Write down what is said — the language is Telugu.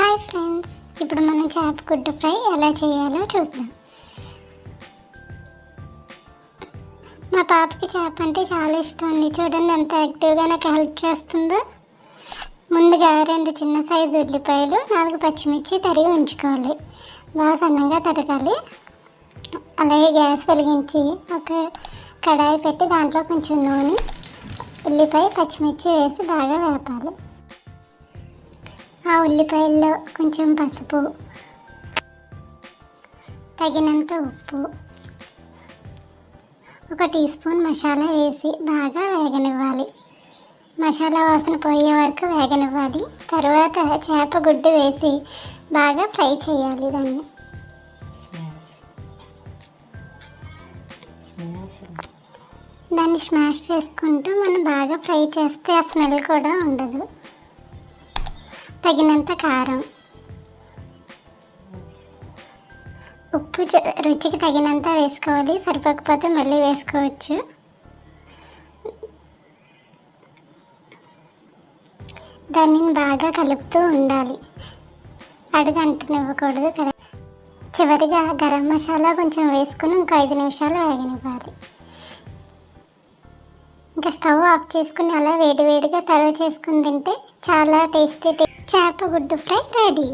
హాయ్ ఫ్రెండ్స్ ఇప్పుడు మనం చేప గుడ్డు ఫ్రై ఎలా చేయాలో చూద్దాం. మా పాపకి చేప అంటే చాలా ఇష్టం అండి. చూడండి ఎంత యాక్టివ్గా నాకు హెల్ప్ చేస్తుందో. ముందుగా రెండు చిన్న సైజు ఉల్లిపాయలు నాలుగు పచ్చిమిర్చి తరిగి ఉంచుకోవాలి. బాగా సన్నంగా తరగాలి. అలాగే గ్యాస్ వెలిగించి ఒక కడాయి పెట్టి దాంట్లో కొంచెం నూనె ఉల్లిపాయ పచ్చిమిర్చి వేసి బాగా వేపాలి. ఆ ఉల్లిపాయల్లో కొంచెం పసుపు తగినంత ఉప్పు ఒక టీ స్పూన్ మసాలా వేసి బాగా వేగనివ్వాలి. మసాలా వాసన పోయే వరకు వేగనివ్వాలి. తర్వాత చేప గుడ్డు వేసి బాగా ఫ్రై చేయాలి దాన్ని. దాన్ని స్మాష్ చేసుకుంటూ మనం బాగా ఫ్రై చేస్తే ఆ స్మెల్ కూడా ఉండదు. తగినంత కారం. ఉప్పు రుచికి తగినంత వేసుకోవాలి. సరిపోకపోతే మళ్ళీ వేసుకోవచ్చు. దానిని బాగా కలుపుతూ ఉండాలి. అడుగు అంటనివ్వకూడదు కదా. చివరిగా గరం మసాలా కొంచెం వేసుకుని ఇంకో ఐదు నిమిషాలు వేగనివ్వాలి. ఇంకా స్టవ్ ఆఫ్ చేసుకుని అలా వేడివేడిగా సర్వ్ చేసుకుని తింటే చాలా టేస్టీ చేప గుడ్డు ఫ్రై రెడీ.